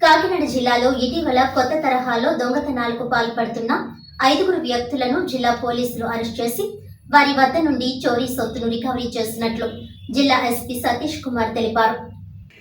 కాకినాడ జిల్లాలో ఇటీవల కొత్త తరహాలో దొంగతనాలకు పాల్పడుతున్న ఐదుగురు వ్యక్తులను జిల్లా పోలీసులు అరెస్ట్ చేసి వారి వద్ద నుండి చోరీ సొత్తును రికవరీ చేసినట్లు జిల్లా ఎస్పీ సతీష్ కుమార్ తెలిపారు.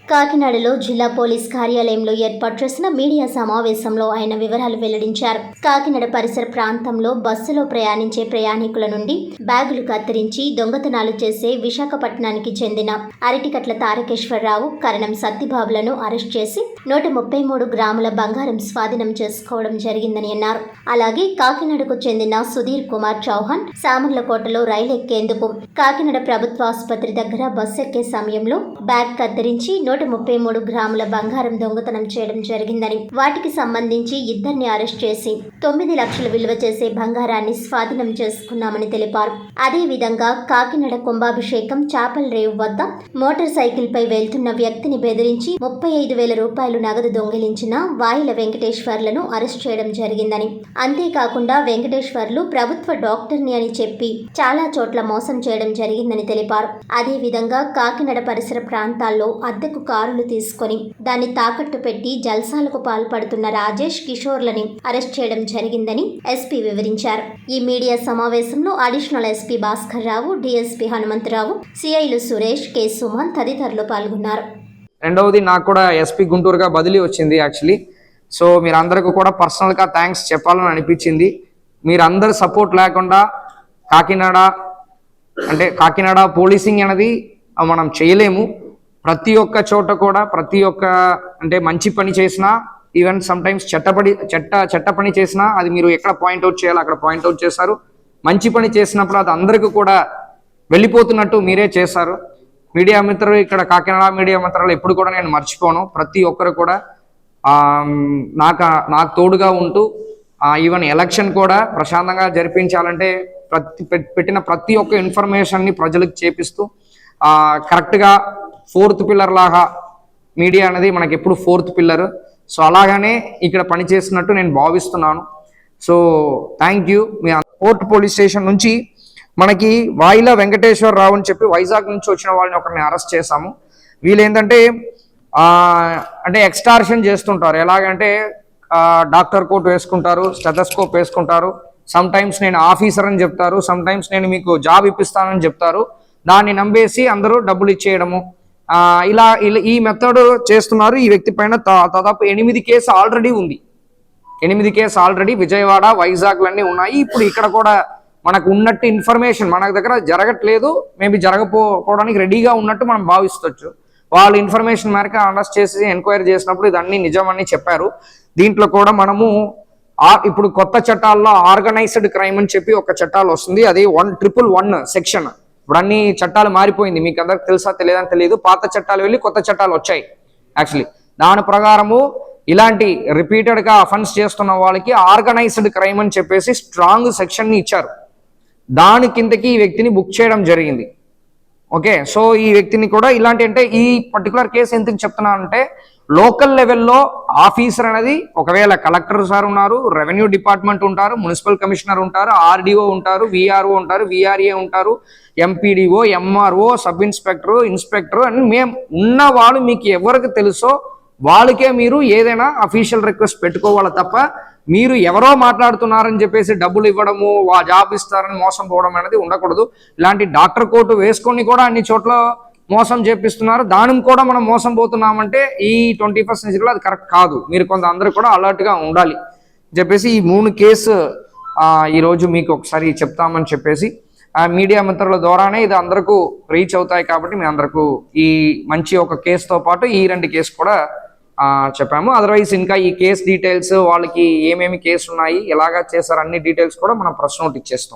కాకినాడలో జిల్లా పోలీస్ కార్యాలయంలో ఏర్పాటు చేసిన మీడియా సమావేశంలో ఆయన వివరాలు వెల్లడించారు. కాకినాడ పరిసర ప్రాంతంలో బస్సులో ప్రయాణించే ప్రయాణికుల నుండి బ్యాగులు కత్తిరించి దొంగతనాలు చేసే విశాఖపట్నానికి చెందిన అరటికట్ల తారకేశ్వరరావు కరణం సత్తిబాబులను అరెస్ట్ చేసి నూట ముప్పై మూడు గ్రాముల బంగారం స్వాధీనం చేసుకోవడం జరిగిందని అన్నారు. అలాగే కాకినాడకు చెందిన సుధీర్ కుమార్ చౌహాన్ సామర్లకోటలో రైలు ఎక్కేందుకు కాకినాడ ప్రభుత్వ ఆసుపత్రి దగ్గర బస్సు ఎక్కే సమయంలో బ్యాగ్ కత్తిరించి నూట ముప్పై మూడు గ్రాముల బంగారం దొంగతనం చేయడం జరిగిందని వాటికి సంబంధించి ఇద్దరిని అరెస్ట్ చేసి తొమ్మిది లక్షలు విలువ చేసే బంగారాన్ని స్వాధీనం చేసుకున్నామని తెలిపారు. అదే విధంగా కాకినాడ కుంభాభిషేకం చేపల రేవు వద్ద మోటార్ సైకిల్ పై వెళ్తున్న వ్యక్తిని బెదిరించి ముప్పై ఐదు వేల రూపాయలు నగదు దొంగిలించిన వాయిల వెంకటేశ్వర్లను అరెస్ట్ చేయడం జరిగిందని. అంతేకాకుండా వెంకటేశ్వర్లు ప్రభుత్వ డాక్టర్ని అని చెప్పి చాలా చోట్ల మోసం చేయడం జరిగిందని తెలిపారు. అదే విధంగా కాకినాడ పరిసర ప్రాంతాల్లో అద్దెకు కారులు తీసుకొని దాన్ని తాకట్టు పెట్టి జల్సాలకు పాల్పడుతున్న రాజేష్ కిషోర్లని అరెస్ట్ చేయడం జరిగిందని ఎస్పీ వివరించారు. ఈ మీడియా సమావేశంలో additional SP Bhaskar Rao DSP Hanumantharao సిఐలు Suresh K Suman తదితరులు పాల్గొన్నారు. రెండవది నాకు కూడా ఎస్పీ గుంటూరుగా బదిలీ వచ్చింది యాక్చువల్లీ. సో మీరందరికీ కూడా పర్సనల్గా థ్యాంక్స్ చెప్పాలని అనిపించింది. మీరందరు సపోర్ట్ లేకుండా కాకినాడ అంటే కాకినాడ పోలీసింగ్ అనేది మనం చేయలేము. ప్రతి ఒక్క చోట కూడా ప్రతి ఒక్క అంటే మంచి పని చేసినా ఈవెన్ సమ్ టైమ్స్ చెట్టపడి చెట్ట చెట్ట పని చేసినా అది మీరు ఎక్కడ పాయింట్అవుట్ చేయాలో అక్కడ పాయింట్అవుట్ చేశారు. మంచి పని చేసినప్పుడు అది అందరికీ కూడా వెళ్ళిపోతున్నట్టు మీరే చేశారు. మీడియా మిత్రులు ఇక్కడ కాకినాడ మీడియా మిత్రులు ఎప్పుడు కూడా నేను మర్చిపోను. ప్రతి ఒక్కరు కూడా నాకు నాకు తోడుగా ఉంటూ ఈవెన్ ఎలక్షన్ కూడా ప్రశాంతంగా జరిపించాలంటే ప్రతి పెట్టిన ప్రతి ఒక్క ఇన్ఫర్మేషన్ని ప్రజలకు చేపిస్తూ కరెక్ట్గా ఫోర్త్ పిల్లర్ లాగా మీడియా అనేది మనకి ఎప్పుడు ఫోర్త్ పిల్లర్. సో అలాగనే ఇక్కడ పనిచేస్తున్నట్టు నేను భావిస్తున్నాను. So thank you. Me court police station నుంచి మనకి వాయిల వెంకటేశ్వర రావు అని చెప్పి వైజాగ్ నుంచి వచ్చిన వాళ్ళని ఒకరిని అరెస్ట్ చేశాము. వీళ్ళు ఏంటంటే అంటే ఎక్స్టార్షన్ చేస్తుంటారు. ఎలాగంటే డాక్టర్ కోట్ వేసుకుంటారు స్టెథస్కోప్ వేసుకుంటారు. సమ్ టైమ్స్ నేను ఆఫీసర్ అని చెప్తారు. సమ్ టైమ్స్ నేను మీకు జాబ్ ఇప్పిస్తానని చెప్తారు. దాన్ని నమ్మేసి అందరూ డబ్బులు ఇచ్చేయడము. ఇలా ఇలా- ఈ మెథడ్ చేస్తున్నారు. ఈ వ్యక్తి పైన దాదాపు ఎనిమిది కేసు ఆల్రెడీ ఉంది. ఎనిమిది కేసు ఆల్రెడీ విజయవాడ వైజాగ్లన్నీ ఉన్నాయి. ఇప్పుడు ఇక్కడ కూడా మనకు ఉన్నట్టు ఇన్ఫర్మేషన్ మన దగ్గర జరగట్లేదు. మేబీ జరగపోవడానికి రెడీగా ఉన్నట్టు మనం భావిస్తవచ్చు వాళ్ళు ఇన్ఫర్మేషన్ మేరకు అరెస్ట్ చేసి ఎంక్వైరీ చేసినప్పుడు ఇదన్నీ నిజమని చెప్పారు. దీంట్లో కూడా మనము ఇప్పుడు కొత్త చట్టాల్లో ఆర్గనైజ్డ్ క్రైమ్ అని చెప్పి ఒక చట్టాలు వస్తుంది. అది వన్ ట్రిపుల్ వన్ సెక్షన్ ఇప్పుడు అన్ని చట్టాలు మారిపోయింది. మీకు అందరికి తెలుసా తెలియదని తెలియదు. పాత చట్టాలు వెళ్ళి కొత్త చట్టాలు వచ్చాయి యాక్చువల్లీ దాని ప్రకారము ఇలాంటి రిపీటెడ్గా అఫెన్స్ చేస్తున్న వాళ్ళకి ఆర్గనైజ్డ్ క్రైమ్ అని చెప్పేసి స్ట్రాంగ్ సెక్షన్ని ఇచ్చారు. దాని కిందకి ఈ వ్యక్తిని బుక్ చేయడం జరిగింది. ఓకే? సో ఈ వ్యక్తిని కూడా ఇలాంటి అంటే ఈ పర్టికులర్ కేసు ఎందుకు చెప్తున్నానంటే లోకల్ లెవెల్లో ఆఫీసర్ అనేది ఒకవేళ కలెక్టర్ సార్ ఉన్నారు రెవెన్యూ డిపార్ట్మెంట్ ఉంటారు మున్సిపల్ కమిషనర్ ఉంటారు ఆర్డీఓ ఉంటారు విఆర్ఓ ఉంటారు విఆర్ఏ ఉంటారు MPDO MRO sub inspector inspector అని మేము ఉన్న వాళ్ళు మీకు ఎవరికి తెలుసో వాళ్ళకే మీరు ఏదైనా అఫీషియల్ రిక్వెస్ట్ పెట్టుకోవాలి తప్ప మీరు ఎవరో మాట్లాడుతున్నారని చెప్పేసి డబ్బులు ఇవ్వడము వా జాబ్ ఇస్తారని మోసం పోవడం అనేది ఉండకూడదు. ఇలాంటి డాక్టర్ కోటు వేసుకొని కూడా అన్ని చోట్ల మోసం చేపిస్తున్నారు. దానికి కూడా మనం మోసం పోతున్నామంటే ఈ ట్వంటీ ఫస్ట్ సెంచరీలో అది కరెక్ట్ కాదు. మీరు కొంత అందరూ కూడా అలర్ట్గా ఉండాలి. చెప్పేసి ఈ మూడు కేసు ఈరోజు ఈ రోజు మీకు ఒకసారి చెప్తామని చెప్పేసి ఆ మీడియా మిత్రుల ద్వారానే ఇది అందరికీ రీచ్ అవుతాయి కాబట్టి మీ అందరికీ ఈ మంచి ఒక కేసుతో పాటు ఈ రెండు కేసు కూడా చెప్పాము. అదర్వైజ్ ఇంకా ఈ కేసు డీటెయిల్స్ వాళ్ళకి ఏమేమి కేసు ఉన్నాయి ఎలాగా చేశారు అన్ని డీటెయిల్స్ కూడా మనం ప్రశ్న ఒకటి ఇచ్చేస్తాం.